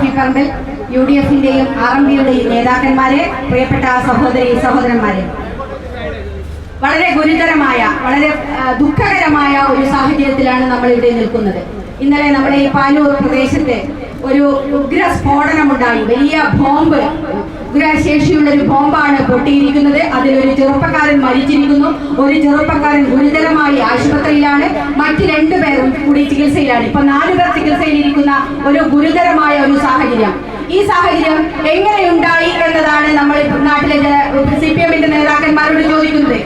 Shafi Parambil U D എഫിന്റെയും R M പിയുടെയും നേതാക്കന്മാരെ പ്രിയപ്പെട്ട സഹോദരി സഹോദരന്മാരെ. വളരെ ഗുരുതരമായ വളരെ ദുഃഖകരമായ ഒരു സാഹചര്യത്തിലാണ് നമ്മൾ ഇവിടെ നിൽക്കുന്നത്. ഇന്നലെ നമ്മുടെ ഈ പാനൂർ പ്രദേശത്ത് ഒരു ഉഗ്ര സ്ഫോടനമുണ്ടായി. വലിയ ബോംബ്. ഉഗ്രശേഷിയുള്ള ഒരു ബോംബാണ് പൊട്ടിയിരിക്കുന്നത്. അതിൽ ഒരു ചെറുപ്പക്കാരൻ മരിച്ചിരിക്കുന്നു. ഒരു ചെറുപ്പക്കാരൻ ഗുരുതരമായി ആശുപത്രിയിലാണ്. മറ്റ് രണ്ടുപേരും കൂടി ചികിത്സയിലാണ്. ഇപ്പൊ നാല് പേർ ചികിത്സയിലിരിക്കുന്ന ഒരു ഗുരുതരമായ ഒരു സാഹചര്യം. ഈ സാഹചര്യം എങ്ങനെയുണ്ടായി എന്നതാണ് നമ്മൾ നാട്ടിലെ സി പി എമ്മിന്റെ നേതാക്കന്മാരോട് ചോദിക്കുന്നത്.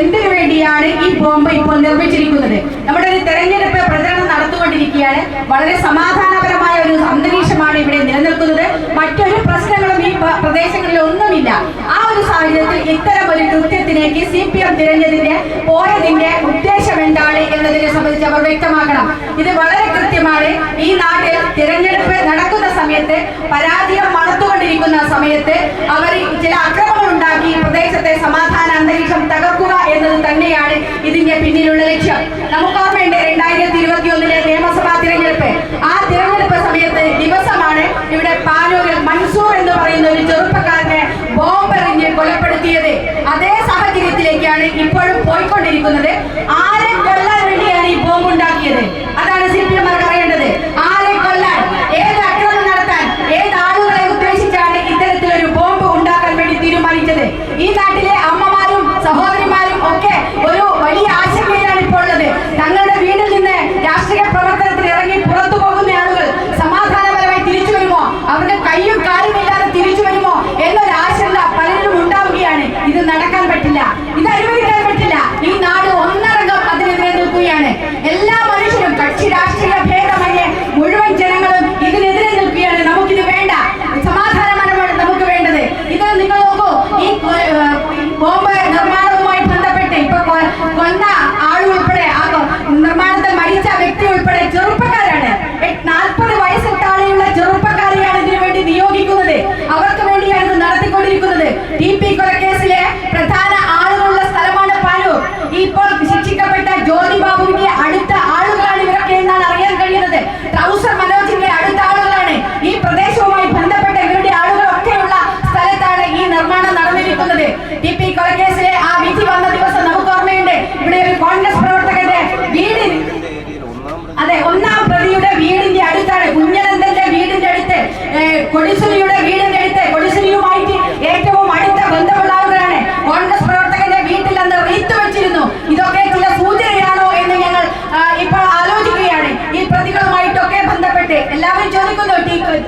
എന്തിനു വേണ്ടിയാണ് ഈ ബോംബ് ഇപ്പോൾ നിർമ്മിച്ചിരിക്കുന്നത്? നമ്മുടെ ഒരു തെരഞ്ഞെടുപ്പ് പ്രചരണം നടത്തുകൊണ്ടിരിക്കുകയാണ് വളരെ സമാധാനപരമായ ഒരു അന്തരീക്ഷമാണ് ഇവിടെ നിലനിൽക്കുന്നത് മറ്റൊരു പ്രശ്നങ്ങളും ഈ പ്രദേശങ്ങളിൽ ഒന്നുമില്ല. ആ ഒരു സാഹചര്യത്തിൽ ഇത്തരം ഒരു കൃത്യത്തിലേക്ക് സി പി എം തിരഞ്ഞതിന്റെ പോയതിന്റെ ഉദ്ദേശം എന്താണ് എന്നതിനെ സംബന്ധിച്ച് അവർ വ്യക്തമാക്കണം. ഇത് വളരെ കൃത്യമാണ്. ഈ നാട്ടിൽ തിരഞ്ഞെടുപ്പ് നടക്കുന്ന സമയത്ത് പരാജയം മണത്തുകൊണ്ടിരിക്കുന്ന സമയത്ത് അവർ ചില അക്രമങ്ങൾ ഉണ്ടാക്കി പ്രദേശത്തെ സമാധാന അന്തരീക്ഷം തകർക്കുക എന്നത് തന്നെയാണ് ഇതിന്റെ പിന്നിലുള്ള ലക്ഷ്യം. നമുക്ക് ഓർമ്മയുണ്ട് രണ്ടായിരത്തി ഇരുപത്തി ഒന്നിലെ നിയമസഭാ തിരഞ്ഞെടുപ്പ് ആ തിരഞ്ഞെടുപ്പ് സമയത്ത് ദിവസമാണ് ഇവിടെ പാനൂരിൽ മൻസൂർ എന്ന് പറയുന്ന ഒരു ചെറുപ്പക്കാരനെ ബോംബെറിഞ്ഞ് കൊലപ്പെടുത്തിയത് അതേ സാഹചര്യത്തിലേക്കാണ് ഇപ്പോഴും പോയിക്കൊണ്ടിരിക്കുന്നത്. ആരെ കൊല്ലാൻ വേണ്ടിയാണ് ഈ ബോംബ് ഉണ്ടാക്കിയത്? അതാണ് സി പി എം അറിയേണ്ടത്. ആരെ കൊല്ലാൻ ഏത് അക്രമം നടത്താൻ ഏത് ആളുകളെ ഉദ്ദേശിച്ചാണ് ഇത്തരത്തിലൊരു ബോംബ് ഉണ്ടാക്കാൻ വേണ്ടി തീരുമാനിച്ചത്? ഈ ഏ, വീട് അടുത്ത് കൊടിസുനിയുമായിട്ട് ഏറ്റവും അടുത്ത ബന്ധമുള്ള ആളുകളാണ് കോൺഗ്രസ് പ്രവർത്തകന്റെ വീട്ടിൽ അന്ന് റീത്ത് വെച്ചിരുന്നു. ഇതൊക്കെ ചില സൂചനയാണോ എന്ന് ഞങ്ങൾ ഇപ്പോൾ ആലോചിക്കുകയാണ്. ഈ പ്രതികളുമായിട്ടൊക്കെ ബന്ധപ്പെട്ട് എല്ലാവരും ചോദിക്കുന്നു.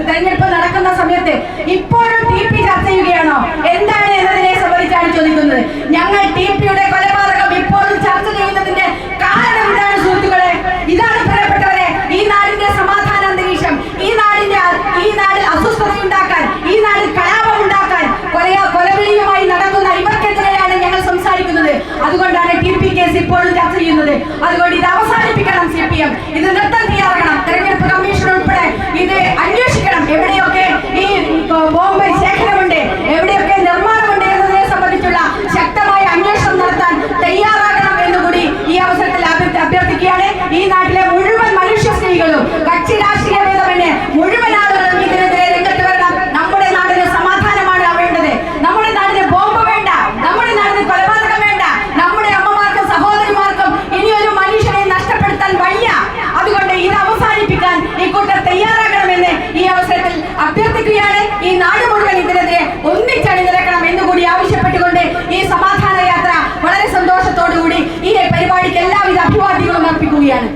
തെരഞ്ഞെടുപ്പ് നടക്കുന്ന സമയത്ത് ഇപ്പോഴും ടി പി ചർച്ച ചെയ്യുകയാണോ? എന്താണ് എന്നതിനെ സംബന്ധിച്ചാണ് ചോദിക്കുന്നത്. ഞങ്ങൾ ടി പിയുടെ കൊലപാതകം ഇപ്പോഴും ചർച്ച ചെയ്യുന്നതിന്റെ കാരണം ഇതാണ് സുഹൃത്തുക്കളെ ഇതാണ് പ്രിയപ്പെട്ടവരെ ഈ നാടിന്റെ സമാധാന അന്തരീക്ഷം ഈ നാടിന്റെ ഈ നാടിൽ അസ്വസ്ഥത ഉണ്ടാക്കാൻ ഈ നാടിൽ കലാപം ഉണ്ടാക്കാൻ കൊലയ കൊലവിളിയുമായി നടക്കുന്ന ഇവർക്കെതിരെയാണ് ഞങ്ങൾ സംസാരിക്കുന്നത് അതുകൊണ്ടാണ് ടി പി കേസ് ഇപ്പോഴും ചർച്ച ചെയ്യുന്നത്. അതുകൊണ്ട് ഇത് അവസാനിപ്പിക്കണം സി പി എം. ഇത് നൃത്തം തയ്യാറാക്കണം തെരഞ്ഞെടുപ്പ് കമ്മീഷൻ ഉൾപ്പെടെ ഇത് അന്വേഷിക്കണം. എവിടെയൊക്കെ ഈ ബോംബ് ശേഖരമുണ്ട് എവിടെയൊക്കെ നിർമ്മാണമുണ്ട് എന്നതിനെ സംബന്ധിച്ചുള്ള ശക്തമായ അന്വേഷണം നടത്താൻ തയ്യാറാക്കണം എന്നുകൂടി ഈ അവസരത്തിൽ അഭ്യർത്ഥി- അഭ്യർത്ഥിക്കുകയാണ്. ഈ നാട്ടിലെ അഭ്യർത്ഥിക്കുകയാണ് ഈ നാട് മുഴുവൻ ഇതിനെതിരെ ഒന്നിച്ചണിനിരക്കണം എന്ന് കൂടി ആവശ്യപ്പെട്ടുകൊണ്ട് ഈ സമാധാന യാത്ര വളരെ സന്തോഷത്തോടു കൂടി ഈ പരിപാടിക്ക് എല്ലാവിധ അഭിവാദ്യങ്ങളും അർപ്പിക്കുകയാണ്.